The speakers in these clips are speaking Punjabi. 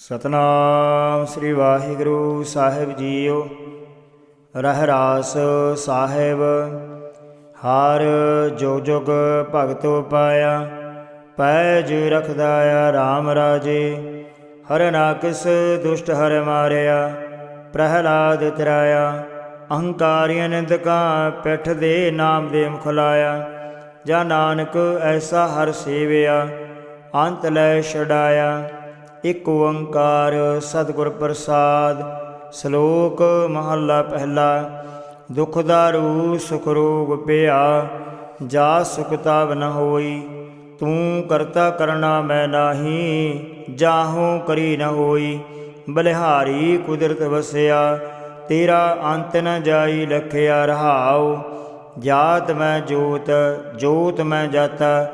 ਸਤਨਾਮ ਸ੍ਰੀ ਵਾਹਿਗੁਰੂ ਸਾਹਿਬ ਜੀਓ। ਰਹਿ ਰਾਸ ਸਾਹਿਬ, ਹਰ ਜੋ ਜੁਗ ਭਗਤੋ ਪਾਇਆ ਪੈ ਪੈਜ ਰਖਦਾਇਆ RAM ਰਾਜੇ। ਹਰ ਨਾਕਿਸ ਦੁਸ਼ਟ ਹਰ ਮਾਰਿਆ, ਪ੍ਰਹਿਲਾਦ ਤਰਾਇਆ ਅਹੰਕਾਰੀਆਂ ਨਿੰਦਕਾਂ ਪਿੱਠ ਦੇ ਨਾਮ ਦੇ ਮੁਖ ਲਾਇਆ। ਜਾਂ ਨਾਨਕ ਐਸਾ ਹਰ ਸੇਵਿਆ, ਅੰਤ ਲੈ ਛਡਾਇਆ। ਇਕ ਓੰਕਾਰ ਸਤਿਗੁਰ ਪ੍ਰਸਾਦ, ਸ਼ਲੋਕ ਮਹੱਲਾ ਪਹਿਲਾ, ਦੁਖ ਦਾਰੂ ਸੁਖ ਰੋਗ ਪਿਆ, ਜਾ ਸੁਖ ਤਾਵ ਨ ਹੋਈ, ਤੂੰ ਕਰਤਾ ਕਰਨਾ ਮੈਂ ਨਾਹੀ, ਜਾਹੂ ਕਰੀ ਨ ਹੋਈ, ਬਲਿਹਾਰੀ ਕੁਦਰਤ ਵਸਿਆ, ਤੇਰਾ ਅੰਤ ਨ ਜਾਈ ਲਖਿਆ ਰਹਾਉ, ਜਾਤ ਮੈਂ ਜੋਤ ਜੋਤ ਮੈਂ ਜਾਤਾ,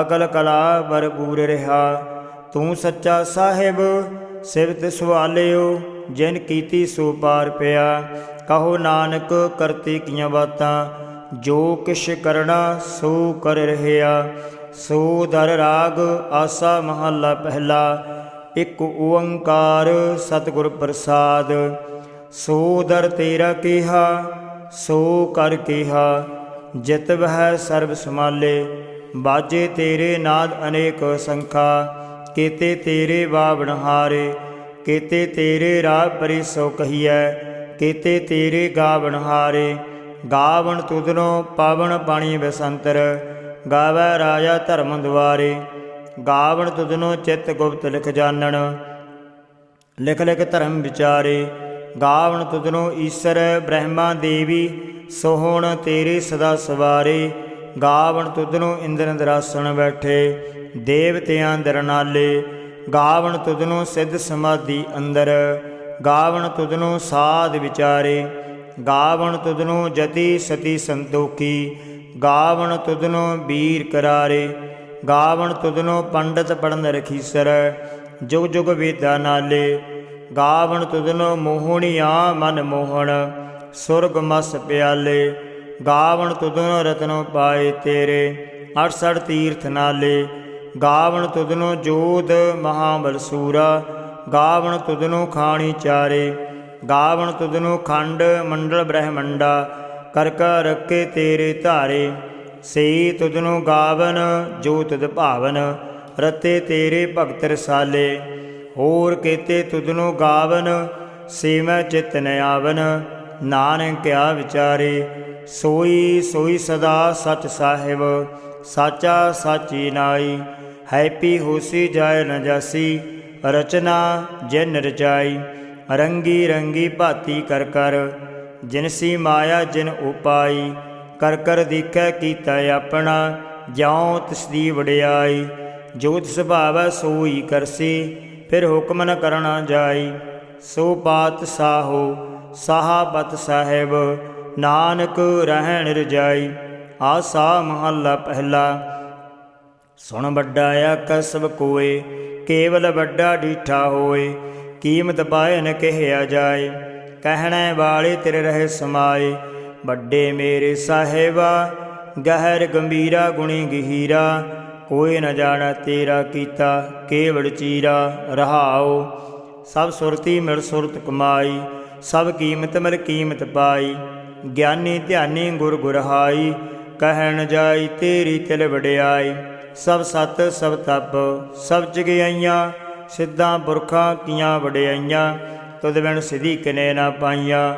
ਅਕਲ ਕਲਾ ਬਰਪੂਰ ਰਹਾ ਤੂੰ ਸੱਚਾ ਸਾਹਿਬ ਸਿਵਤ ਸਵਾਲਿਓ, ਜਿਨ ਕੀਤੀ ਸੋ ਪਾਰ ਪਿਆ। ਕਹੋ ਨਾਨਕ, ਕਰਤੇ ਕੀਆਂ ਬਾਤਾਂ, ਜੋ ਕਿਛ ਕਰਣਾ ਸੋ ਕਰ ਰਹਿਆ। ਸੋ ਦਰ ਰਾਗ, ਆਸਾ ਮਹੱਲਾ ਪਹਿਲਾ, ਇੱਕ ਓੰਕਾਰ ਸਤਿਗੁਰ ਪ੍ਰਸਾਦ। ਸੋ ਦਰ ਤੇਰਾ ਕਿਹਾ, ਸੋ ਕਰ ਕਿਹਾ। ਜਿਤ ਵਹਿ ਸਰਬ ਸਮਾਲੇ ਬਾਜੇ ਤੇਰੇ ਨਾਦ ਅਨੇਕ ਸੰਖਾ। ਕੀਤੇ ਤੇਰੇ ਬਾਵਣ ਹਾਰੇ, ਕੀਤੇ ਤੇਰੇ ਰਾਹ ਪਰੀ ਸੋ ਕਹੀਐ, ਕੀਤੇ ਤੇਰੇ ਗਾਵਣ ਹਾਰੇ। ਗਾਵਣ ਤੁਧਨੋ ਪਾਵਣ ਪਾਣੀ ਬਸੰਤਰ, ਗਾਵੈ ਰਾਜਾ ਧਰਮ ਦੁਆਰੇ। ਗਾਵਣ ਤੁਧਨੋ ਚਿੱਤ ਗੁਪਤ ਲਿਖ ਜਾਣਨ, ਲਿਖ ਲਿਖ ਧਰਮ ਵਿਚਾਰੇ। ਗਾਵਣ ਤੁਧਨੋ ਈਸ਼ਰ ਬ੍ਰਹਮਾ ਦੇਵੀ ਸੋਹਣ ਤੇਰੇ ਸਦਾ ਸਵਾਰੇ। ਗਾਵਣ ਤੁਧਨੋ ਇੰਦਰ ਦਰਾਸਣ ਬੈਠੇ ਦੇਵਤਿਆਂ ਦਰਨਾਲੇ, ਗਾਵਣ ਤੁਧਨੋ ਸਿੱਧ ਸਮਾਧੀ ਅੰਦਰ, ਗਾਵਣ ਤੁਧਨੋ ਸਾਧ ਵਿਚਾਰੇ, ਗਾਵਣ ਤੁਧਨੋ ਜਤੀ ਸਤੀ ਸੰਤੋਖੀ, ਗਾਵਣ ਤੁਧਨੋ ਵੀਰ ਕਰਾਰੇ, ਗਾਵਣ ਤੁਧਨੋ ਪੰਡਤ ਪੜਨ ਰਖੀਸਰ, ਜੁਗ ਜੁਗ ਵੇਦਾ ਨਾਲੇ, ਗਾਵਣ ਤੁਧਨੋ ਮੋਹਣੀਆਂ ਮਨ ਮੋਹਣ, ਸੁਰਗ ਮਸ ਪਿਆਲੇ, ਗਾਵਣ ਤੁਧਨੋ ਰਤਨੋ ਪਾਏ ਤੇਰੇ 68 ਤੀਰਥ ਨਾਲੇ ਗਾਵਣ ਤੁਧਨੋ ਜੋਧ ਮਹਾਬਲ ਸੂਰਾ, ਗਾਵਣ ਤੁਧਨੋ ਖਾਣੀ ਚਾਰੇ, ਗਾਵਣ ਤੁਧਨੋ ਖੰਡ ਮੰਡਲ ਬ੍ਰਹਮੰਡਾ, ਕਰ ਕਰ ਰੱਖੇ ਤੇਰੇ ਧਾਰੇ, ਸਈ ਤੁਧਨੋ ਗਾਵਨ ਜੋ ਤੁਧ ਭਾਵਨ, ਰਤੇ ਤੇਰੇ ਭਗਤ ਰਸਾਲੇ, ਹੋਰ ਕੀਤੇ ਤੁਧਨੋ ਗਾਵਨ, ਸੇਵੈ ਚਿਤ ਨ ਆਵਨ, ਨਾਨਕ ਕਿਆ ਵਿਚਾਰੇ, ਸੋਈ ਸੋਈ ਸਦਾ ਸਚ ਸਾਹਿਬ, ਸਾਚਾ ਸਾਚੀ ਨਾਈ ਹੈਪੀ ਹੋਸੀ ਜਾਇ ਨ ਜਾਸੀ, ਰਚਨਾ ਜਿਨ ਰਚਾਈ, ਰੰਗੀ ਰੰਗੀ ਭਾਤੀ ਕਰ ਕਰ ਜਿਨਸੀ ਮਾਇਆ ਜਿਨ ਉਪਾਈ, ਕਰ ਕਰ ਦੇਖੈ ਕੀਤਾ ਆਪਣਾ, ਜਿਉ ਤਿਸ ਵਡਿਆਈ, ਜੋ ਤਿਸ ਭਾਵੈ ਸੋਈ ਕਰਸੀ, ਫਿਰ ਹੁਕਮ ਨ ਕਰਨਾ ਜਾਈ, ਸੋ ਬਾਤ ਸਾਹੋ, ਸਾਹਾਬਤ ਸਾਹਿਬ, ਨਾਨਕ ਰਹਿਣ ਰਜਾਈ, ਆਸਾ ਮਹੱਲਾ ਪਹਿਲਾ ਸੁਣ ਵੱਡਾ ਆਕਸ ਸਭ ਕੋਏ, ਕੇਵਲ ਵੱਡਾ ਡੀਠਾ ਹੋਏ, ਕੀਮਤ ਪਾਏ ਨ ਕਹਿਆ ਜਾਏ, ਕਹਿਣੇ ਵਾਲੇ ਤੇਰੇ ਰਹੇ ਸਮਾਏ, ਵੱਡੇ ਮੇਰੇ ਸਾਹਿਬਾ, ਗਹਿਰ ਗੰਭੀਰਾ ਗੁਣੀ ਗਹੀਰਾ, ਕੋਈ ਨ ਜਾਣਾ ਤੇਰਾ ਕੀਤਾ ਕੇਵੜ ਚੀਰਾ ਰਹਾਓ ਸਭ ਸੁਰਤੀ ਮਿਲ ਸੁਰਤ ਕਮਾਈ, ਸਭ ਕੀਮਤ ਮਿਲ ਕੀਮਤ ਪਾਈ, ਗਿਆਨੀ ਧਿਆਨੀ ਗੁਰ ਗੁਰਹਾਈ ਕਹਿਣ ਜਾਈ ਤੇਰੀ ਤਿਲ ਵਡਿਆਈ ਸਭ ਸਤ, ਸਭ ਤਪ, ਸਭ ਜਗਿਆਈਆਂ ਸਿੱਧਾਂ ਪੁਰਖਾਂ ਕੀਆਂ ਵਡਿਆਈਆਂ ਤੁਧ ਬਿਨ ਸਿਧੀ ਕਿਨੇ ਨਾ ਪਾਈਆਂ,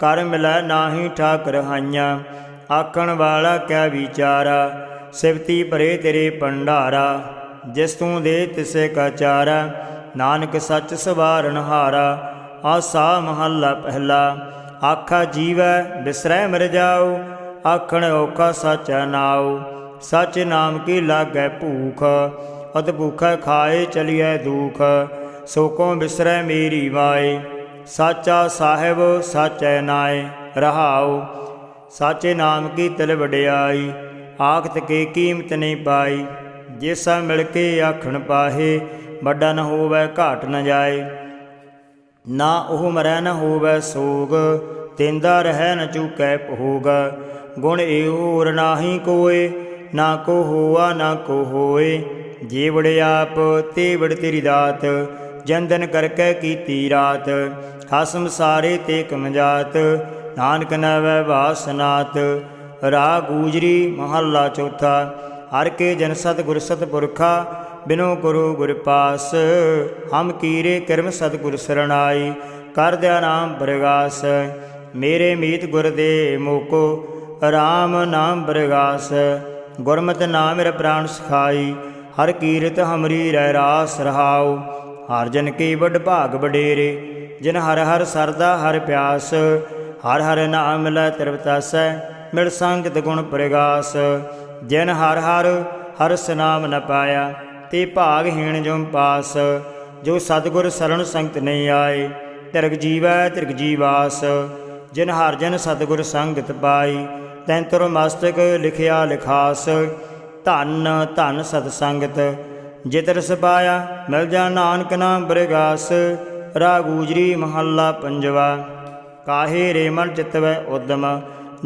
ਕਰ ਮਿਲੈ ਨਾਹੀ ਠਾਕ ਰਹਾਈਆਂ ਆਖਣ ਵਾਲਾ ਕਿਆ ਵਿਚਾਰਾ, ਸਿਵਤੀ ਭਰੇ ਤੇਰੇ ਭੰਡਾਰਾ, ਜਿਸ ਤੂੰ ਦੇ ਤਿਸੇ ਕਾ ਚਾਰਾ, ਨਾਨਕ ਸੱਚ ਸਵਾਰਨ ਹਾਰਾ, ਆਸਾ ਮਹੱਲਾ ਪਹਿਲਾ, ਆਖਾ ਜੀਵੈ ਬਿਸਰੈ ਮਰ ਜਾਓ, ਆਖਣ ਔਖਾ ਸਾਚਾ ਨਾਉ ਸਚ ਨਾਮ ਕੀ ਲਾਗੈ ਭੂਖ? ਅਤ ਭੂਖਾ ਖਾਏ ਚਲੀਐ ਦੁਖ। ਸੋ ਕੋ ਬਿਸਰੈ ਮੇਰੀ ਵਾਏ ਸਾਚਾ ਸਾਹਿਬ ਸਾਚੈ ਨਾਏ। ਰਹਾਉ, ਸਾਚੇ ਨਾਮ ਕੀ ਤਿਲ ਵਡਿਆਈ? ਆਖਤ ਕੇ ਕੀਮਤ ਨਹੀਂ ਪਾਈ। ਜਿਸਾ ਮਿਲ ਕੇ ਆਖਣ ਪਾਹੇ, ਵੱਡਾ ਨ ਹੋਵੇ ਘਾਟ ਨ ਜਾਏ। ਨਾ ਉਹ ਮਰੈ ਨ ਹੋਵੇ ਸੋਗ, ਤਿੰਦਾ ਰਹਿ ਨ ਚੁਕੈ ਭੋਗ। ਗੁਣ ਏਹੋਰ ਨਾਹੀ ਕੋਏ ਨਾ ਕੋ ਹੋਆ, ਨਾ ਕੋ ਹੋਏ। ਜੀਵੜ ਆਪ ਤੇ ਵੜ ਤੇਰੀ ਦਾਤ। ਜੰਦਨ ਕਰਕੇ ਕੀਤੀ ਰਾਤ। ਖਸਮ ਸਾਰੇ ਤੇ ਕਮਜਾਤ। ਨਾਨਕ ਨਵੈ ਵਾਸਨਾਤ ਰਾ ਗੂਜਰੀ ਮਹੱਲਾ ਚੌਥਾ। ਹਰ ਕੇ ਜਨ ਸਤ ਗੁਰ ਸਤ ਪੁਰਖਾ ਬਿਨੋ ਗੁਰੂ ਗੁਰ ਪਾਸ। ਹਮ ਕੀਰੇ ਕਰਮ ਸਤ ਗੁਰ ਸਰਣਾਈ। ਕਰ ਦਿਆ ਨਾਮ ਬਰਗਾਸ। ਮੇਰੇ ਮੀਤ ਗੁਰ ਦੇ ਮੋਕੋ RAM ਨਾਮ ਬਰਗਾਸ। ਗੁਰਮਤਿ ਨਾਮ ਮੇਰਾ ਪ੍ਰਾਣ ਸਖਾਈ, ਹਰ ਕੀਰਤ ਹਮਰੀ ਰਹਿ ਰਾਸ ਰਹਾਉ। ਹਰ ਜਨ ਕੀ ਵਡ ਭਾਗ ਵਡੇਰੇ, ਜਿਨ ਹਰ ਹਰ ਸਰਦਾ ਹਰ ਪਿਆਸ। ਹਰ ਹਰ ਨਾਮ ਲੈ ਤਿਰਵਤਾਸੈ, ਮਿਲ ਸੰਗਤ ਗੁਣ ਪ੍ਰਗਾਸ। ਜਿਨ ਹਰ ਹਰ ਹਰ ਸਨਾਮ ਨ ਪਾਇਆ, ਤੇ ਭਾਗਹੀਣ ਜੁਮ ਪਾਸ। ਜੋ ਸਤਿਗੁਰ ਸਰਣ ਸੰਗਤ ਨਹੀਂ ਆਏ, ਤਿਰਗ ਜੀਵੈ ਤਿਰਗ ਜੀਵਾਸ। ਜਿਨ ਹਰ ਜਨ ਸਤਿਗੁਰ ਸੰਗਤ ਪਾਈ ਤੈਨ ਮਸਤਕ ਲਿਖਿਆ ਲਿਖਾਸ, ਧੰਨ ਧੰਨ ਸਤ ਸੰਗਤ ਜਿਤਰ ਸਪਾਇਆ, ਮਿਲ ਜਾ ਨਾਨਕ ਨਾਮ ਬਰਗਾਸ ਰਾਗੂਜਰੀ ਮਹੱਲਾ ਪੰਜਵਾ। ਕਾਹੇ ਰੇ ਮਨ ਚਿਤਵੈ ਉਦਮ,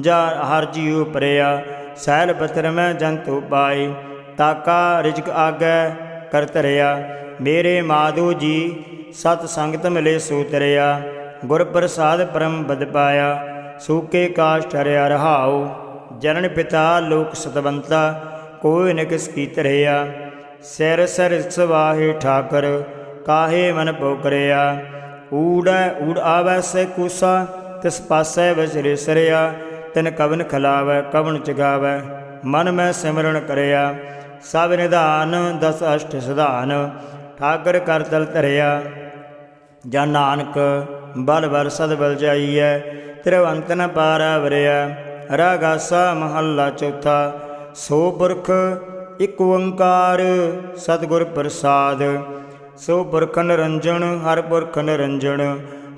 ਜਾ ਹਰ ਜੀਉ ਪਰਿਆ ਸੈਲ ਪਤਰ ਮੈਂ ਜੰਤੂ ਪਾਈ ਤਾਕਾ ਰਿਜਕ ਆਗੈ ਕਰ ਧਰਿਆ, ਮੇਰੇ ਮਾਧੂ ਜੀ ਸਤ ਸੰਗਤ ਮਿਲੇ ਸੂਤਰਿਆ ਗੁਰ ਪ੍ਰਸਾਦ ਪਰਮ ਬਦ ਪਾਇਆ ਸੂਕੇ ਕਾਸ਼ ਠਰਿਆ ਰਹਾਉ, ਜਨਨ ਪਿਤਾ ਲੋਕ ਸਤਵੰਤਾ, ਕੋਈ ਨ ਕਿਸ ਕੀ ਧਰਿਆ ਸਿਰ ਸਿਰ ਸਵਾਹੇ ਠਾਕਰ, ਕਾਹੇ ਮਨ ਪੋਕਰਿਆ। ਊੜੈ ਊੜ ਆਵੈ ਸੇ ਕੂਸਾ, ਤਿਸ ਪਾਸੈ ਵਿਚਰੇ ਸਰਿਆ ਤਿਨ ਕਵਨ ਖਲਾਵੈ, ਕਵਨ ਚਗਾਵੈ ਮਨ ਮੈਂ ਸਿਮਰਨ ਕਰਿਆ। ਸਭ ਨਿਧਾਨ, ਦਸ ਅਸ਼ਟ ਸਿਧਾਨ, ਠਾਕਰ ਕਰਤਲ ਧਰਿਆ। ਜਾਂ ਨਾਨਕ, ਬਲ ਬਲ ਸਦ ਬਲ ਜਾਈਐ। ਤਿਰਵੰਤ ਨ ਪਾਰਾ ਵਰਿਆ ਰਾਗਾਸਾ ਮਹੱਲਾ ਚੌਥਾ। ਸੋ ਪੁਰਖ ਇਕ ਓੰਕਾਰ, ਸਤਿਗੁਰ ਪ੍ਰਸਾਦ। ਸੋ ਪੁਰਖ ਨਿਰੰਜਣ, ਹਰ ਪੁਰਖ ਨਿਰੰਜਨ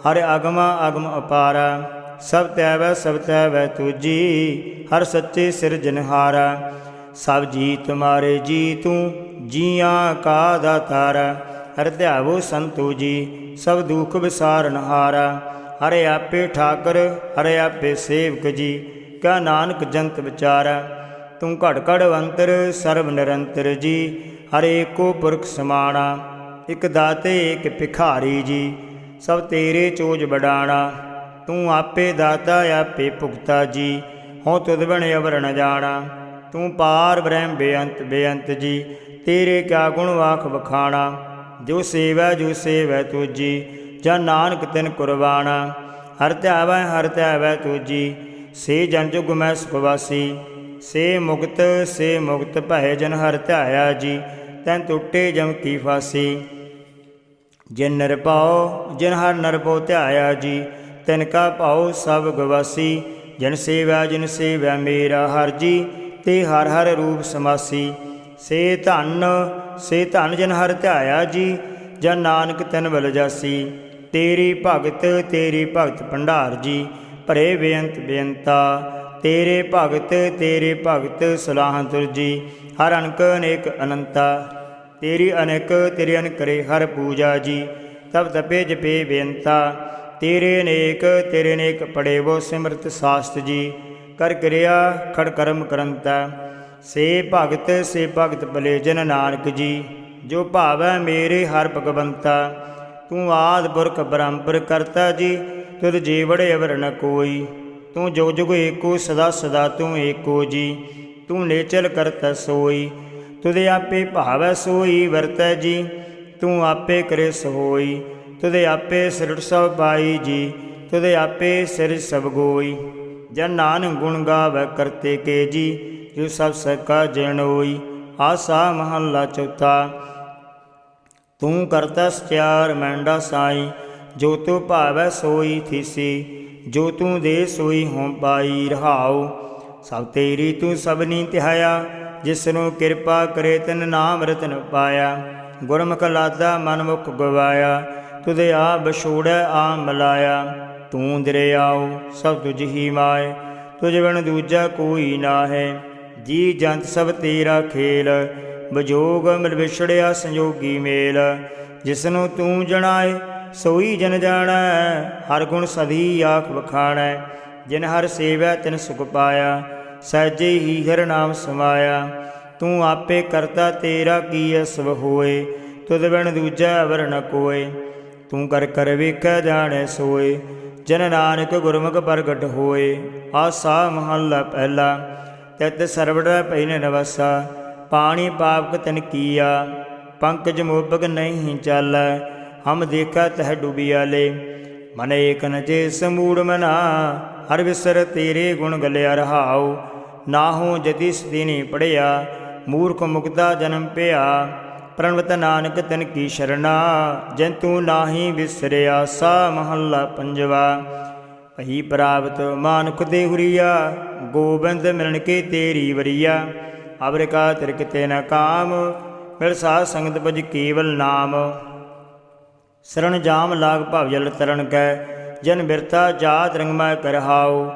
ਹਰ ਅਗਮਾ ਅਗਮ ਅਪਾਰਾ। ਸਭ ਤੈਵੈ ਸਭ ਤੈਵੈ ਤੁਜੀ, ਹਰ ਸੱਚੇ ਸਿਰਜਨਹਾਰਾ ਸਭ ਜੀ ਤੁਮਾਰੇ ਜੀ ਤੂੰ ਜੀਆਂ ਕਾ ਦਾਤਾਰਾ। ਹਰ ਧਿਆਵੋ ਸੰਤੋ ਜੀ, ਸਭ ਦੁਖ ਵਿਸਾਰਨ ਹਾਰਾ ਹਰੇ ਆਪੇ ਠਾਕਰ, ਹਰੇ ਆਪੇ ਸੇਵਕ ਜੀ, ਕਾ ਨਾਨਕ ਜੰਤ ਵਿਚਾਰਾ। ਤੂੰ ਘੜ ਘੜ ਅੰਤਰ, ਸਰਬ ਨਿਰੰਤਰ ਜੀ, ਹਰੇ ਏਕੋ ਪੁਰਖ ਸਮਾਣਾ, ਇਕ ਦਾਤੇ, ਇਕ ਭਿਖਾਰੀ ਜੀ, ਸਭ ਤੇਰੇ ਚੋਜ ਬਡਾਣਾ ਤੂੰ ਆਪੇ ਦਾਤਾ, ਆਪੇ ਭੁਗਤਾ ਜੀ, ਹਉ ਤੁਧ ਬਣ ਅਵਰ ਨ ਜਾਣਾ। ਤੂੰ ਪਾਰ ਬ੍ਰਹਮ ਬੇਅੰਤ ਬੇਅੰਤ ਜੀ, ਤੇਰੇ ਕਿਆ ਗੁਣ ਵਾਖ ਵਖਾਣਾ। ਜੋ ਸੇਵਾ, ਜੋ ਸੇਵੈ ਤੁਜੀ ਜਾਂ ਨਾਨਕ ਤਿਨ ਕੁਰਬਾਨਾ। ਹਰ ਧਿਆਵੈ ਹਰ ਧਿਆਵੈ ਤੁਜੀ। ਸੇ ਜਨ ਜੁਗ ਮੈਂ ਸੁਖਵਾਸੀ ਸੇ ਮੁਕਤ ਸੇ ਮੁਕਤ ਭੈ ਜਨ ਹਰ ਧਿਆਇਆ ਜੀ। ਤੈਨ ਟੁੱਟੇ ਜਮ ਕੀ ਫਾਸੀ। ਜਿਨ ਨਿਰਭਉ ਜਿਨ ਹਰ ਨਿਰਭਉ ਧਿਆਇਆ ਜੀ। ਤਿਨ ਕਾ ਭਾਉ ਸਭ ਗਵਾਸੀ ਜਨ ਸੇਵਾ, ਜਿਨ ਸੇਵਾ ਮੇਰਾ ਹਰ ਜੀ, ਤੇ ਹਰ ਹਰ ਰੂਪ ਸਮਾਸੀ। ਸੇ ਧਨ ਸੇ ਧਨ ਜਨ ਹਰ ਧਿਆਇਆ ਜੀ ਜਨ ਨਾਨਕ ਤਨ ਬਲ ਜਾਸੀ। ਤੇਰੀ ਭਗਤ ਤੇਰੀ ਭਗਤ ਭੰਡਾਰ ਜੀ, ਭਰੇ ਬੇਅੰਤ ਬੇਅੰਤਾ। ਤੇਰੇ ਭਗਤ ਤੇਰੇ ਭਗਤ ਸਲਾਹਾਂ ਤੁਰਜੀ ਹਰ ਅਨਕ ਅਨੇਕ ਅਨੰਤਾ। ਤੇਰੀ ਅਨੇਕ, ਤੇਰੇ ਅਨਕਰੇ ਹਰ ਪੂਜਾ ਜੀ, ਤਬ ਤਪੇ ਜਪੇ ਬੇਅੰਤਾ। ਤੇਰੇ ਅਨੇਕ ਤੇਰੇ ਅਨੇਕ ਪੜੇ ਵੋ ਸਿਮਰਤ ਸਾਸਤ ਜੀ, ਕਰ ਕਿਰਿਆ ਖੜ ਕਰਮ ਕਰੰਤਾ। ਸੇ ਭਗਤ ਸੇ ਭਗਤ ਭਲੇ ਜਨ ਨਾਨਕ ਜੀ, ਜੋ ਭਾਵੈ ਮੇਰੇ ਹਰ ਭਗਵੰਤਾ। ਤੂੰ ਆਦ ਪੁਰਖ ਬ੍ਰਹਮਪੁਰ ਕਰਤਾ ਜੀ, ਤੁਧ ਜੀਵੜੇ ਅਵਰ ਨ ਕੋਈ। ਤੂੰ ਜੋ ਜੁਗ ਏਕੋ, ਸਦਾ ਸਦਾ ਤੂੰ ਏਕੋ ਜੀ। ਤੂੰ ਨੇਚਲ ਕਰਤਾ ਸੋਈ ਤੁਦੇ ਆਪੇ ਭਾਵੈ ਸੋਈ ਵਰਤੈ ਜੀ। ਤੂੰ ਆਪੇ ਕਰੇ ਸੋਈ ਤੁਦੇ ਆਪੇ ਸਿਰਟ ਸਭ ਪਾਈ ਜੀ। ਤੁਦੇ ਆਪੇ ਸਿਰ ਸਭ ਗੋਈ, ਜਨ ਨਾਨਕ ਗੁਣ ਗਾਵੈ ਕਰਤੇ ਕੇ ਜੀ। ਜੋ ਸਭ ਸਕਾ ਜਣ ਹੋਈ ਆਸਾ ਮਹੱਲਾ ਚੌਥਾ। ਤੂੰ ਕਰਤਾ ਸਚਿਆਰ ਮੈਂਡਾ ਸਾਈ, ਜੋ ਤੂੰ ਭਾਵੈ ਸੋਈ ਥੀਸੀ, ਜੋ ਤੂੰ ਦੇ ਸੋਈ ਹੋਂ ਪਾਈ ਰਹਾਉ। ਸਭ ਤੇਰੀ ਤੂੰ ਸਭਨੀ ਧਿਆਇਆ ਜਿਸ ਨੂੰ ਕਿਰਪਾ ਕਰੇ ਤਨ ਨਾਮ ਰਤਨ ਪਾਇਆ। ਗੁਰਮੁਖ ਲਾਦਾ ਮਨਮੁਖ ਗਵਾਇਆ ਤੁਦੇ ਆ ਬਛੋੜੈ ਆ ਮਲਾਇਆ। ਤੂੰ ਦਰਿਆਉ, ਸਭ ਤੁਝ ਹੀ ਮਾਏ, ਤੁਝ ਬਿਨ ਦੂਜਾ ਕੋਈ ਨਾ ਹੈ ਜੀ ਜੰਤ ਸਭ ਤੇਰਾ ਖੇਲ ਬਜੋਗ ਮਿਲ ਵਿਛੜਿਆ ਸੰਜੋਗੀ ਮੇਲ, ਜਿਸਨੂੰ ਤੂੰ ਜਣਾਏ, ਸੋਈ ਜਨ ਜਾਣੈ, ਹਰ ਗੁਣ ਸਦੀ ਆਖ ਵਖਾਣੈ, ਜਿਨ ਹਰ ਸੇਵੈ ਤਿਨ ਸੁਖ ਪਾਇਆ, ਸਹਿਜੇ ਹੀ ਹਰ ਨਾਮ ਸਮਾਇਆ, ਤੂੰ ਆਪੇ ਕਰਤਾ ਤੇਰਾ ਕੀ ਸਭ ਹੋਏ, ਤੁਧ ਬਿਨ ਦੂਜਾ ਅਵਰ ਨ ਕੋਏ, ਤੂੰ ਕਰ ਕਰ ਵੇਖੈ ਜਾਣੈ ਸੋਏ, ਜਨ ਨਾਨਕ ਗੁਰਮੁਖ ਪ੍ਰਗਟ ਹੋਏ, ਆਸਾ ਮਹੱਲਾ ਪਹਿਲਾ, ਤਿਤ ਸਰਵੜਾ ਪਹਿਨ ਨਵਸਾ ਪਾਣੀ ਪਾਪਕ ਤਨ ਕੀਆ, ਪੰਕਜ ਮੋਪਕ ਨਹੀਂ ਚੱਲ, ਹਮ ਦੇਖਾ ਤਹ ਡੁਬਿਆਲੇ ਮਨ ਏਕ ਨ ਜੇ ਸਮੂੜ ਮਨਾ, ਹਰ ਵਿਸਰ ਤੇਰੇ ਗੁਣ ਗਲਿਆ ਰਹਾਉ। ਨਾਹੂ ਜਤੀ ਸਦੀਨੀ ਪੜਿਆ, ਮੂਰਖ ਮੁਕਤਾ ਜਨਮ ਪਿਆ। ਪ੍ਰਣਵਤ ਨਾਨਕ ਤਨ ਕੀ ਸ਼ਰਣਾ ਜੰਤੂ ਨਾਹੀ ਵਿਸਰਿਆ, ਸਾ ਮਹੱਲਾ ਪੰਜਵਾ। ਭਈ ਪ੍ਰਾਪਤ ਮਾਨੁਖ ਦੇ ਹੁਰੀਆ ਗੋਬਿੰਦ ਮਿਲਣ ਕੇ ਤੇਰੀ ਵਰੀਆ। ਅਬਰ ਕਾ ਤਿਰਕਿਤੇ ਨ ਕਾਮ, ਮਿਲ ਸਾਧ ਸੰਗਤ ਭਜ ਕੇਵਲ ਨਾਮ। ਸਰਣ ਜਾਮ ਲਾਗ ਭਵ ਜਲ ਤਰਨ ਕੈ, ਜਨ ਬਿਰਤਾ ਜਾਤ ਰੰਗਮੈ ਕਰਹਾਉ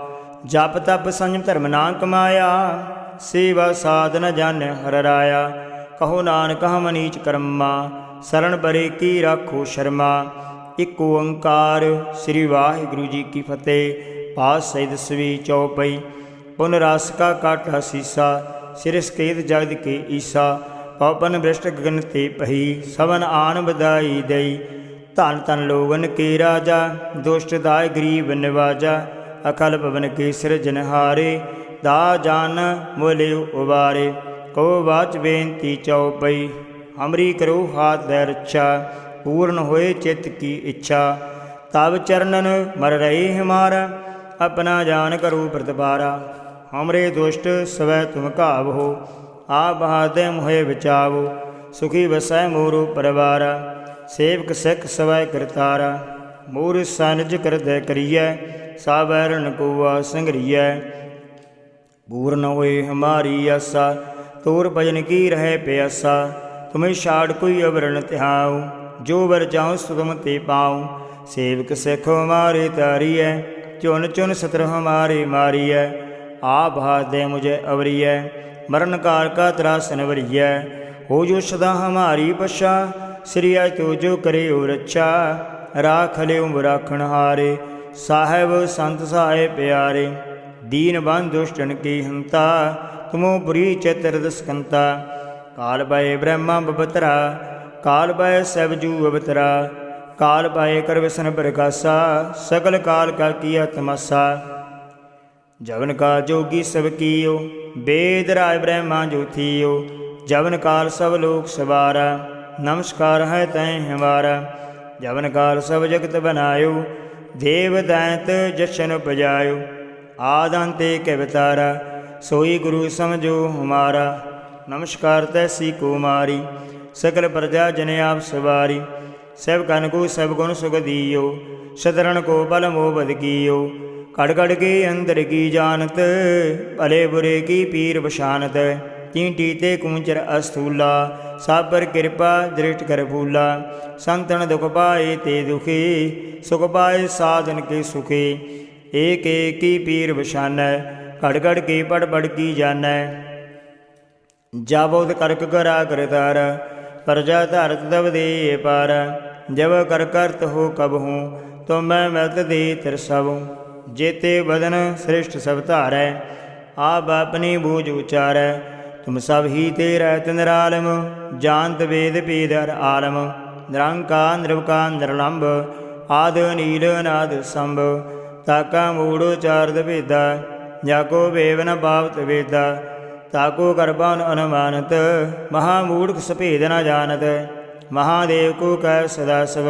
ਜਪ ਤਪ ਸੰਜਮ ਧਰਮ ਨਾ ਕਮਾਇਆ ਸੇਵਾ ਸਾਧਨ ਜਨ ਜਾਣੈ ਹਰ ਰਾਇਆ। ਕਹੋ ਨਾਨਕ ਹਮ ਨੀਚ ਕਰਮਾ, ਸਰਣ ਬਰੇ ਕੀ ਰਾਖੋ ਸ਼ਰਮਾ। ਇਕ ਓੰਕਾਰ ਸ੍ਰੀ ਵਾਹਿਗੁਰੂ ਜੀ ਕੀ ਫਤਿਹ ਪਾਸ ਸਹਿ ਦਸਵੀ ਚੌਪਈ। ਪੁਨ ਰਸ ਕਾ ਕਾਟਾ ਸੀਸਾ ਸਿਰ ਸਕੇਤ ਜਗਤ ਕੇ ਈਸਾ, ਪਵਨ ਬ੍ਰਿਸ਼ਟ ਗਗਨ ਤੇ ਪਹੀ, ਸਵਨ ਆਨ ਬਦਾਈ ਦਈ। ਧਨ ਧਨ ਲੋਗਨ ਕੇ ਰਾਜਾ, ਦੁਸ਼ਟ ਦਾਇ ਗਰੀਬ ਨਿਵਾਜਾ। ਅਕਲ ਪਵਨ ਕੇ ਸਿਰਜਨਹਾਰੇ ਦਾ ਜਾਨ ਮੋਲੇ ਉਬਾਰੇ ਕੋ ਬਾਚ ਬੇਨਤੀ ਚਉਪਈ ਹਮਰੀ ਕਰੋ ਹਾਥ ਦੇ ਰੱਛਾ, ਪੂਰਨ ਹੋਏ ਚਿੱਤ ਕੀ ਇੱਛਾ। ਤਬ ਚਰਨਨ ਮਰ ਰਹੇ ਹਮਾਰਾ, ਆਪਣਾ ਜਾਨ ਕਰੋ ਪ੍ਰਤਪਾਰਾ ਹਮਰੇ ਦੁਸ਼ਟ ਸਵੈ ਤੁਮ ਘਾਵੋ ਆ ਬਹਾਦੇ ਮੋਹਿ ਵਿਚਾਵੋ, ਸੁਖੀ ਵਸੈ ਮੋਰੂ ਪਰਵਾਰਾ, ਸੇਵਕ ਸਿੱਖ ਸਵੈ ਕਰਤਾਰਾ, ਮੂਰ ਸਨਜ ਕਰਦੈ ਕਰੀਐ ਸਾਵਰਨ ਕੋਆ ਸੰਗਰੀਐ ਪੂਰਨ ਹੋਏ ਹਮਾਰੀ ਆਸਾ, ਤੋਰ ਭਜਨ ਕੀ ਰਹਿ ਪਿਆਸਾ, ਤੁਮੇ ਛਾੜ ਕੋਈ ਅਵਰਣ ਤਿਹਾਉ, ਜੋ ਵਰ ਜਾਉ ਸੁਗਮ ਤੇ ਪਾਉ। ਸੇਵਕ ਸਿੱਖ ਹਮਾਰੇ ਤਾਰੀਐ ਚੁਨ ਚੁਨ ਸਤਰ ਹਮਾਰੇ ਮਾਰੀਐ ਆ ਹਾਥ ਦੇ ਮੁਝੇ ਅਵਰੀਐ, ਮਰਨ ਕਾਲ ਕਾ ਤਰਾਸਨ ਵਰੀਐ। ਹੋ ਜੋ ਸਦਾ ਹਮਾਰੀ ਪਛਾ ਸ੍ਰੀ ਅਜ ਤੋ ਜੋ ਕਰਿਓ ਰੱਛਾ। ਰਾਖ ਲਿਓ ਰਾਖਣ ਹਾਰੇ, ਸਾਹਿਬ ਸੰਤ ਸਹਾਏ ਪਿਆਰੇ। ਦੀਨ ਬੰਧ ਦੁਸ਼ਟਨ ਕੀ ਹੰਤਾ, ਤੁਮੋ ਬੁਰੀ ਚਤਰ ਦਸਕੰਤਾ। ਕਾਲ ਬਏ ਬ੍ਰਹਮਾ ਬਪਤਰਾ ਕਾਲ ਬਏ ਸਭ ਜੂ ਅਵਤਰਾ। ਕਾਲ ਬਏ ਕਰਵਸਨ ਪ੍ਰਕਾਸ਼ਾ ਸਗਲ ਕਾਲ ਕਾ ਕੀਆ ਤਮਸਾ। ਜਵਨ ਕਾ ਜੋਗੀ ਸਭ ਕੀਓ, ਬੇਦ ਰਾਜ ਬ੍ਰਹਮਾ ਜੋਥੀਓ ਜਵਨ ਕਾਲ ਸਭ ਲੋਕ ਸਵਾਰਾ, ਨਮਸਕਾਰ ਹੈ ਤੈ ਹਮਾਰਾ। ਜਵਨ ਕਾਲ ਸਭ ਜਗਤ ਬਨਾਇਓ, ਦੇਵ ਦੈਂਤ ਜਸ਼ਨ ਪਜਾਇਓ ਆਦੰਤੇ ਕੇ ਵਿਤਾਰਾ, ਸੋਈ ਗੁਰੂ ਸਮਝੋ ਹਮਾਰਾ। ਨਮਸਕਾਰ ਤੈਸੀ ਕੁਮਾਰੀ ਸਕਲ ਪ੍ਰਜਾ ਜਨ ਆਪ ਸਵਾਰੀ। ਸਭ ਕਨ ਕੋ ਸਭ ਗੁਣ ਸੁਖ ਦੀਓ ਸਤਰਨ ਕੋ ਬਲ ਮੋਹ ਬਦ ਕੀਓ। ਕੜ ਕੜ ਕੇ ਅੰਦਰ ਕੀ ਜਾਣਤ? ਭਲੇ ਬੁਰੇ ਕੀ ਪੀਰ ਬਸ਼ਾਨਤ ਚੀਂਟੀ ਤੇ ਕੂੰਚਰ ਅਸਥੂਲਾ, ਸਭ ਕਿਰਪਾ ਦ੍ਰਿਸ਼ਟ ਕਰ ਫੂਲਾ। ਸੰਤਨ ਦੁਖ ਪਾਏ ਤੇ ਦੁਖੀ, ਸੁਖ ਪਾਏ ਸਾਧਨ ਕੇ ਸੁਖੀ। ਏਕ ਏਕੀ ਪੀਰ ਬਸ਼ਾਨੈ ਘੜ ਘੜ ਕੇ ਪੜ ਪੜ ਕੀ ਜਾਣੈ? ਜਾਬੋਦ ਕਰਕ ਕਰਾ ਕਰਤਾਰ ਪ੍ਰਜਾ ਧਰਤ ਦਬ ਦੇ ਪਾਰ। ਜਬ ਕਰ ਕਰਤ ਹੋ ਕਬ ਹੂੰ ਤੋ ਮੈਂ ਮਤ ਦੇ ਤਿਰ ਸਭੂ ਜੇਤੇ ਬਦਨ ਸ੍ਰਿਸ਼ਟ ਸਭ ਧਾਰੈ, ਆਪ ਆਪਣੀ ਬੂਝ ਉਚਾਰੈ। ਤੁਮ ਸਭ ਹੀ ਤੇ ਰਹਿਤ ਨਿਰਾਲਮ ਜਾਣਤ ਵੇਦ ਪੀਦਰ ਆਲਮ। ਨਿਰੰਕਾਰ, ਨਿਰਵਕਾਰ, ਨਿਰਲੰਭ, ਆਦ ਨੀਲ ਨਾਦ ਸੰਭ। ਤਾਕਾ ਮੂੜ ਚਾਰਦ ਭੇਦਾ ਜਾਕੋ ਵੇਵਨ ਬਾਵਤ ਵੇਦਾ। ਤਾਕੋ ਕਰਬਨ ਅਨੁਮਾਨਤ, ਮਹਾ ਮੂੜਖ ਸਭੇਦ ਨਾ ਜਾਣਤ। ਮਹਾਦੇਵ ਕੋ ਕੈ ਸਦਾ ਸਭ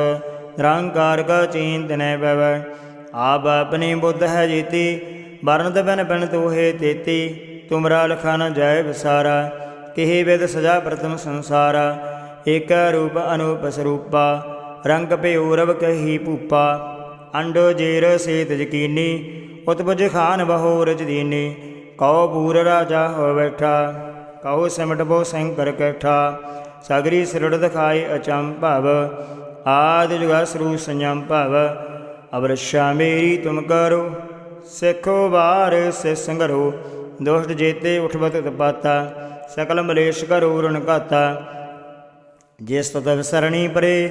ਨਿਰੰਕਾਰ ਕਾ ਚਿੰਤ ਨੈ ਆਪ ਆਪਣੀ ਬੁੱਧ ਹੈ ਜੀਤੀ ਵਰਨਤ ਬਨ ਬਨ ਤੋਹੇ ਤੇਤੀ, ਤੁਮਰਾ ਲਖਾ ਨ ਜਾਏ ਵਿਸਾਰਾ, ਕਿਹੇ ਵਿਦ ਸਜਾ ਪ੍ਰਤਮ ਸੰਸਾਰਾ, ਏਕ ਰੂਪ ਅਨੂਪ ਸਰੂਪਾ, ਰੰਗ ਭਿਉ ਰਵ ਕਹੀ ਭੂਪਾ, ਅੰਡੋ ਜੇਰ ਸੇਤ ਯਕੀਨੀ, ਉਤਪਜ ਖਾਨ ਬਹੁ ਰਜਦੀਨੀ ਕਉ ਪੂਰ ਰਾਜਾ ਹੋ ਬੈਠਾ, ਕਉ ਸਿਮਟ ਬੋ ਸ਼ੰਕਰ ਕੈਠਾ ਸਗਰੀ ਸਿਰੜ ਦਿਖਾਈ ਅਚੰਮ ਭਵ, ਆਦ ਜੁਗਾ ਸਰੂ ਸੰਯਮ ਭਵ ਅਵਰਸ਼ਾ ਮੇਰੀ ਤੁਮ ਕਰੋ, ਸਿੱਖੋ ਵਾਰ ਸੇ ਸੰਗਰੋ, ਦੋਸ਼ਟ ਜੇਤੇ ਉਠਵਤ ਤਪਾਤਾ, ਸਕਲ ਮਲੇਸ਼ ਕਰੋ ਰਣ ਘਾਤਾ। ਜਿਸ ਤਤ ਸਰਣੀ ਪਰੇ,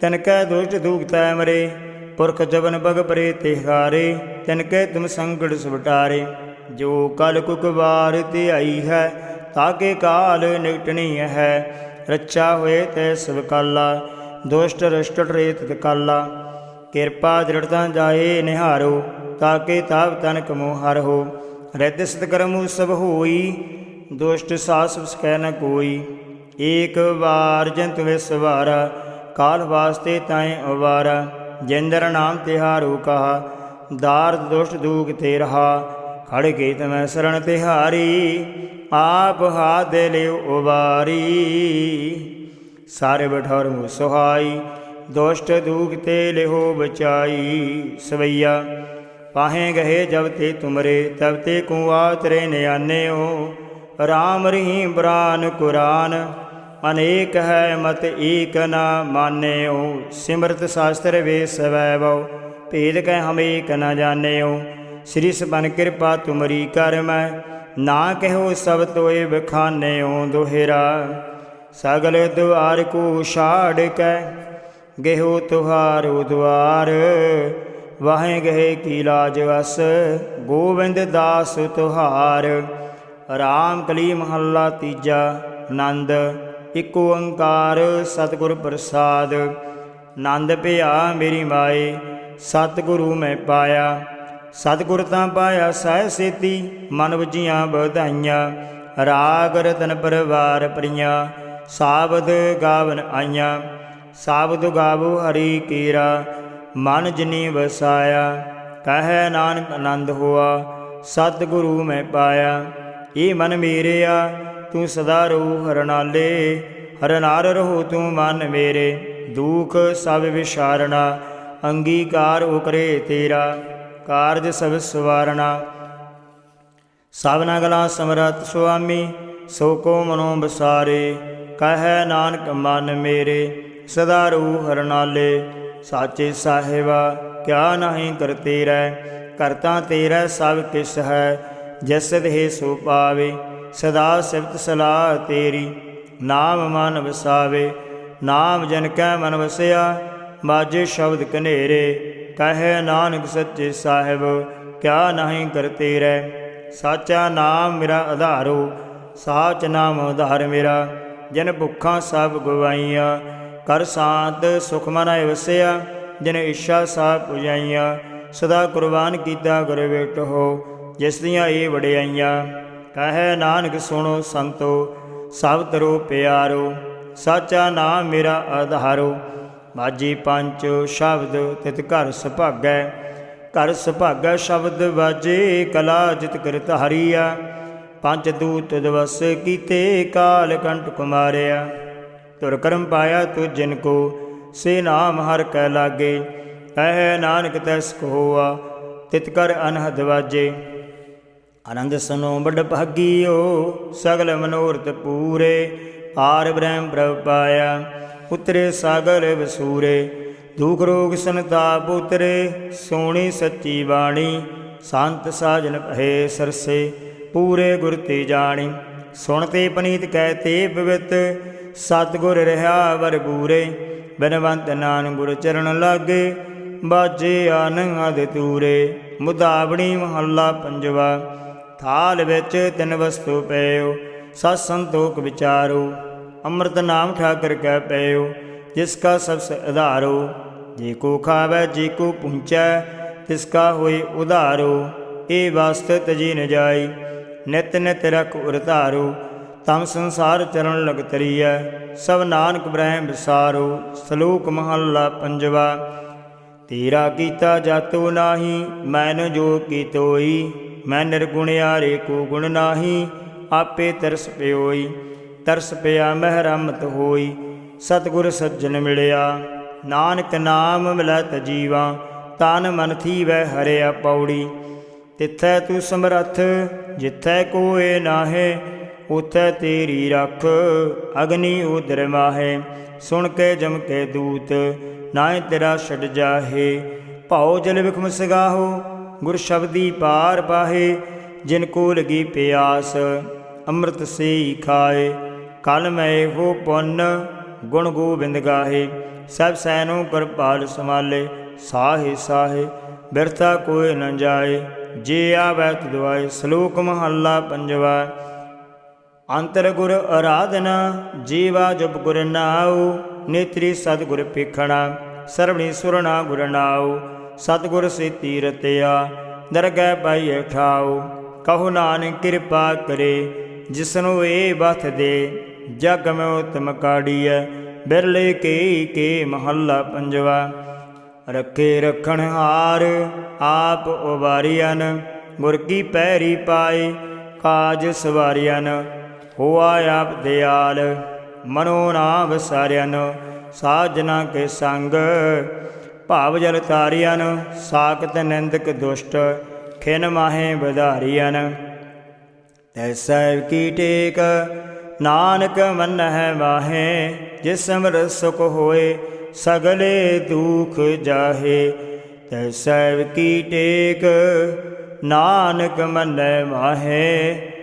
ਤਨ ਕੈ ਦੁਸ਼ਟ ਦੂਖਤੈ ਮਰੇ, ਪੁਰਖ ਜਵਨ ਬਗ ਪਰੇ ਤੇ ਹਾਰੇ, ਤਨ ਕੈ ਤੁਮ ਸੰਗੜ ਸੁਟਾਰੇ ਜੋ ਕਲ ਕੁਕ ਵਾਰ ਤੇ ਆਈ ਹੈ ਤਾਕੇ ਕਾਲ ਨਿਕਟਣੀ ਹੈ। ਰੱਛਾ ਹੋਏ ਤੈ ਸਭ ਦੁਸ਼ਟ ਰਸ਼ਟ ਰੇਤ ਕਾਲਾ ਕਿਰਪਾ ਦ੍ਰਿੜਤਾ ਜਾਏ ਨਿਹਾਰੋ, ਤਾਕੇ ਤਾਪ ਤਨ ਕਮੋ ਹਰ ਹੋ। ਰਿੱਧ ਸਤ ਸਭ ਹੋਈ, ਦੁਸ਼ਟ ਸਾਸ ਸਕੈ ਨ ਕੋਈ। ਏਕ ਵਾਰ ਜੰਤ ਵਿਸਵਾਰਾ ਕਾਲ ਵਾਸਤੇ ਤਾਏ ਅਵਾਰਾ। ਜਿੰਦਰ ਨਾਮ ਤਿਹਾਰੂ ਕਹਾ ਦਾਰਦ ਦੁਸ਼ਟ ਦੂਖ ਤੇ ਰਹਾ। ਖੜ ਕੇ ਤਮੈ ਸਰਣ ਤਿਹਾਰੀ, ਆਪ ਹਾਥ ਦੇ ਲਿਓ ਉਬਾਰੀ। ਸਾਰੇ ਬਠੌਰ ਮੂ ਸੁਹਾਈ ਦੁਸ਼ਟ ਦੂਖ ਤੇ ਲਿਹੋ ਬਚਾਈ, ਸਵਈਆ। ਪਾਹੇ ਗਏ ਜਬ ਤੇ ਤੁਮਰੇ, ਤਬ ਤੇ ਕੁਆ ਤਰੇ ਨਿਆਨਿਓ। ਰਾਮ ਰਹੀ ਬਰਾਨ ਕੁਰਾਨ, ਅਨੇਕ ਹੈ ਮਤ ਏਕ ਨਾ ਮਾਨਿਓ। ਸਿਮਰਤ ਸ਼ਾਸਤਰ ਵੇ ਸਵੈ ਸਵੈਵੋ ਭੇਦ ਕੈ ਹਮ ਏਕ ਨ ਜਾਣਿਓ। ਸ੍ਰੀ ਸਬਨ ਕਿਰਪਾ ਤੁਮਰੀ ਕਰ ਮੈਂ, ਨਾ ਕਹਿਓ ਸਭ ਤੋਏ ਬਖਾਨਿਓ ਦੋਹਿਰਾ। ਸਗਲ ਦੁਆਰ ਕੋ ਛਾੜ ਕੈ ਗਹਿਓ ਤੁਹਾਰੋ ਦੁਆਰ ਵਾਹੇ ਗਏ ਕੀ ਲਾਜ ਵਸ, ਗੋਬਿੰਦ ਦਾਸ ਤੁਹਾਰ ਰਾਮ ਕਲੀ ਮਹੱਲਾ ਤੀਜਾ ਆਨੰਦ ਇਕ ਓੰਕਾਰ ਸਤਿਗੁਰ ਪ੍ਰਸਾਦ। ਆਨੰਦ ਭਿਆ ਮੇਰੀ ਮਾਏ, ਸਤਿਗੁਰੂ ਮੈਂ ਪਾਇਆ। ਸਤਿਗੁਰ ਤਾਂ ਪਾਇਆ ਸਹਿ ਸੇਤੀ, ਮਨ ਵਜੀਆਂ ਵਧਾਈਆਂ। ਰਾਗ ਰਤਨ ਪਰਵਾਰ ਪ੍ਰੀਆਂ, ਸਾਬਦ ਗਾਵਨ ਆਈਆਂ। ਸਾਬਦ ਗਾਵੋ ਹਰੀ ਕੀਰਾ, ਮਨ ਜਿਨੀ ਵਸਾਇਆ, ਕਹੈ ਨਾਨਕ ਆਨੰਦ ਹੋਆ, ਸਤਿਗੁਰੂ ਮੈਂ ਪਾਇਆ। ਏ ਮਨ ਮੇਰਿਆ, ਤੂੰ ਸਦਾ ਰਹੂ ਹਰਨਾਲੇ, ਹਰਨਾਰ ਰਹੋ ਤੂੰ ਮਨ ਮੇਰੇ। ਦੁਖ ਸਭ ਵਿਸ਼ਾਰਣਾ ਅੰਗੀਕਾਰ ਉਕਰੇ ਤੇਰਾ, ਕਾਰਜ ਸਭ ਸਵਾਰਣਾ। ਸਭਨਾ ਗਲਾ ਸਮਰਤ ਸੁਆਮੀ, ਸੋ ਕੋ ਮਨੋ ਬਸਾਰੇ, ਕਹੈ ਨਾਨਕ ਮਨ ਮੇਰੇ। ਸਦਾ ਰੂ ਹਰਨਾਲੇ, ਸਾਚੇ ਸਾਹਿਬਾ, ਕਿਆ ਨਹੀਂ ਕਰਤੇ ਰਹਿ, ਕਰਤਾ ਤੇਰਾ ਸਭ ਕਿਸ ਹੈ ਜਸਦ ਦੇ ਸੋ ਪਾਵੇ, ਸਦਾ ਸਿਫਤ ਸਲਾਹ ਤੇਰੀ, ਨਾਮ ਮਨ ਵਸਾਵੇ, ਨਾਮ ਜਨ ਕੈ ਮਨ ਵਸਿਆ, ਮਾਝੇ ਸ਼ਬਦ ਕਨੇਰੇ ਕਹੇ ਨਾਨਕ ਸੱਚੇ ਸਾਹਿਬ, ਕਿਆ ਨਹੀਂ ਕਰਤੇ ਰਹਿ, ਸਾਚਾ ਨਾਮ ਮੇਰਾ ਆਧਾਰੋ, ਸਾਚ ਨਾਮ ਆਧਾਰ ਮੇਰਾ, ਜਨ ਭੁੱਖਾਂ ਸਭ ਗਵਾਈਆਂ ਕਰ ਸਾਤ ਸੁਖ ਮਨ ਵਸਿਆ ਜਿਨ ਇੱਛਾ ਸਭ ਪੁਜਾਈਆਂ, ਸਦਾ ਕੁਰਬਾਨ ਕੀਤਾ ਗੁਰ ਹੋ, ਜਿਸ ਦੀਆਂ ਇਹ ਵਡਿਆਈਆਂ। ਕਹੇ ਨਾਨਕ ਸੁਣੋ ਸੰਤੋ, ਸਭ ਤਰੋ ਪਿਆਰੋ, ਸਾਚਾ ਨਾਮ ਮੇਰਾ ਆਧਾਰੋ। ਬਾਜੀ ਪੰਚ ਸ਼ਬਦ ਤਿਤ ਘਰ ਸੁਭਾਗੈ ਘਰ ਸੁਭਾਗੈ ਸ਼ਬਦ ਵਾਜੇ, ਕਲਾ ਜਿਤ ਕਰਤ ਹਰੀਆ। ਪੰਜ ਦੂਤ ਦਿਵਸ ਕੀਤੇ ਕਾਲ ਕੰਟ ਕੁਮਾਰਿਆ। ਤੁਰ ਕਰਮ ਪਾਇਆ ਤੁ ਜਿਨ ਕੋ, ਸੇ ਨਾਮ ਹਰ ਕੈ ਲਾਗੇ ਕਹਿ ਨਾਨਕ ਤੈਸ ਕੋ ਹੋਆ, ਤਿਤ ਕਰ ਅਨਹਦ ਵਾਜੇ। ਆਨੰਦ ਸਨੋ ਬੜ ਭਾਗੀਓ, ਸਗਲ ਮਨੋਰਥ ਪੂਰੇ, ਆਰ ਬ੍ਰਹਮ ਪ੍ਰਭ ਪਾਇਆ, ਉਤਰੇ ਸਾਗਰ ਵਸੂਰੇ, ਦੁਖ ਰੋਗ ਸੰਤਾਪ ਉਤਰੇ, ਸੋਣੀ ਸੱਚੀ ਬਾਣੀ, ਸੰਤ ਸਾਜਨ ਭਏ ਸਰਸੇ, ਪੂਰੇ ਗੁਰ ਤੇ ਜਾਣੀ, ਸੁਣ ਸੁਣਤੇ ਪਨੀਤ ਕਹਤੇ ਪਵਿੱਤ ਸਤਗੁਰ ਰਹਾ ਵਰ ਬੂਰੇ ਬਨਵੰਤ ਨਾਨ ਗੁਰ ਚਰਨ ਲਾਗੇ, ਬਾਜੇ ਆਨੰਦ ਤੂਰੇ, ਮੁਦਾਵਣੀ ਮਹੱਲਾ ਪੰਜਵਾ, ਥਾਲ ਵਿੱਚ ਤਿੰਨ ਵਸਤੂ ਪਇਓ, ਸਤ ਸੰਤੋਖ ਵਿਚਾਰੋ, ਅੰਮ੍ਰਿਤ ਨਾਮ ਠਾਕਰ ਕੈ ਪਇਓ, ਜਿਸ ਕਾ ਸਬਸ ਆਧਾਰੋ ਜੇ ਕੋ ਖਾਵੇ, ਜੇ ਕੋ ਪੁੰਚੈ, ਤਿਸ ਕਾ ਹੋਏ ਉਧਾਰੋ, ਇਹ ਵਸਤ ਤਜੀ ਨ ਜਾਈ, ਨਿਤ ਨਿਤ ਰਖ ਉਰਤਾਰੋ ਤਮ ਸੰਸਾਰ ਚਰਨ ਲਗ ਤਰੀਐ, ਸਭ ਨਾਨਕ ਬ੍ਰਹਮ ਵਿਸਾਰੋ ਸ਼ਲੋਕ ਮਹੱਲਾ ਪੰਜਵਾ। ਤੇਰਾ ਕੀਤਾ ਜਾਤੋ ਨਾਹੀ, ਮੈਨ ਜੋ ਕੀਤੋਈ ਮੈਂ ਨਿਰਗੁਣਿਆਰੇ ਕੋ ਗੁਣ ਨਾਹੀ, ਆਪੇ ਤਰਸ ਪਿਓਈ, ਤਰਸ ਪਿਆ ਮਹਿਰਮਤ ਹੋਈ, ਸਤਿਗੁਰ ਸੱਜਣ ਮਿਲਿਆ। ਨਾਨਕ ਨਾਮ ਮਿਲਤ ਜੀਵਾ, ਤਨ ਮਨ ਥੀਵੈ ਹਰਿਆ ਪੌੜੀ। ਤਿੱਥੈ ਤੂੰ ਸਮਰੱਥ, ਜਿੱਥੈ ਕੋਏ ਨਾਹੇ ਉਥੈ ਤੇਰੀ ਰੱਖ, ਅਗਨੀ ਉਦਰ ਮਾਹੇ। ਸੁਣ ਕੇ ਜਮ ਕੇ ਦੂਤ, ਨਾਏ ਤੇਰਾ ਛੱਡ ਜਾਹੇ। ਭਾਉ ਜਲ ਵਿਖਮ ਸਗਾਹੋ, ਗੁਰ ਸ਼ਬਦੀ ਪਾਰ ਪਾਹੇ। ਜਿਨ ਕੋ ਲਗੀ ਪਿਆਸ, ਅੰਮ੍ਰਿਤ ਸੇਈ ਖਾਏ। ਕਲ ਮੈਂ ਹੋ ਪੁੰਨ, ਗੁਣ ਗੋਬਿੰਦ ਗਾਹੇ। ਸਭ ਸੈਨੋ ਕਿਰਪਾਲ ਸਮਾਲੇ ਸਾਹੇ ਸਾਹੇ। ਬਿਰਥਾ ਕੋਈ ਨ ਜਾਏ, ਜੇ ਆਵੈ ਦੁਆਏ ਸ਼ਲੋਕ ਮਹੱਲਾ ਪੰਜਵਾ। ਅੰਤਰ ਗੁਰ ਆਰਾਧਨਾ ਜੀਵਾ ਜੁਬ ਗੁਰ ਨਾਉ, ਨੇਤਰੀ ਸਤਿਗੁਰ ਪੇਖਣਾ ਸਰਵਣੀ ਸੁਰਨਾ ਗੁਰ ਨਾਉ, ਸਤਿਗੁਰ ਸੇਤੀ ਰਤਿਆ ਦਰਗਹਿ ਪਾਈਐ ਠਾਉ। ਕਹੋ ਨਾਨਕ ਕਿਰਪਾ ਕਰੇ, ਜਿਸਨੂੰ ਏ ਬਥ ਦੇ ਜਗ ਮੈਂ ਉਤਮ ਕਾੜੀਐ ਬਿਰਲੇ ਕੇ ਕੇ ਮਹੱਲਾ ਪੰਜਵਾ। ਰੱਖੇ ਰਖਣ ਹਾਰ, ਆਪ ਉਬਾਰੀਅਨ ਗੁਰ ਕੀ ਪੈਰੀ ਪਾਏ, ਕਾਜ ਸਵਾਰੀਅਨ ਹੋਆ ਆਪ ਦਿਆਲ, ਮਨੋ ਨਾ ਵਸਾਰਿਅਨ ਸਾਜਨਾ ਕੇ ਸੰਗ। ਭਾਵ ਜਲ ਤਾਰਿਆਨ ਸਾਖਤ ਨਿੰਦਕ ਦੁਸ਼ਟ, ਖਿਨ ਮਾਹੇ ਵਧਾਰੀਅਨ ਤੈਸੈ ਕੀ ਟੇਕ, ਨਾਨਕ ਮਨ ਹੈ ਵਾਹੇ ਜਿਸ ਸਮਰ ਸੁਖ ਹੋਏ, ਸਗਲੇ ਦੁਖ ਜਾਹੇ। ਤੈਸੈ ਕੀ ਟੇਕ, ਨਾਨਕ ਮਨ ਹੈ ਵਾਹੇ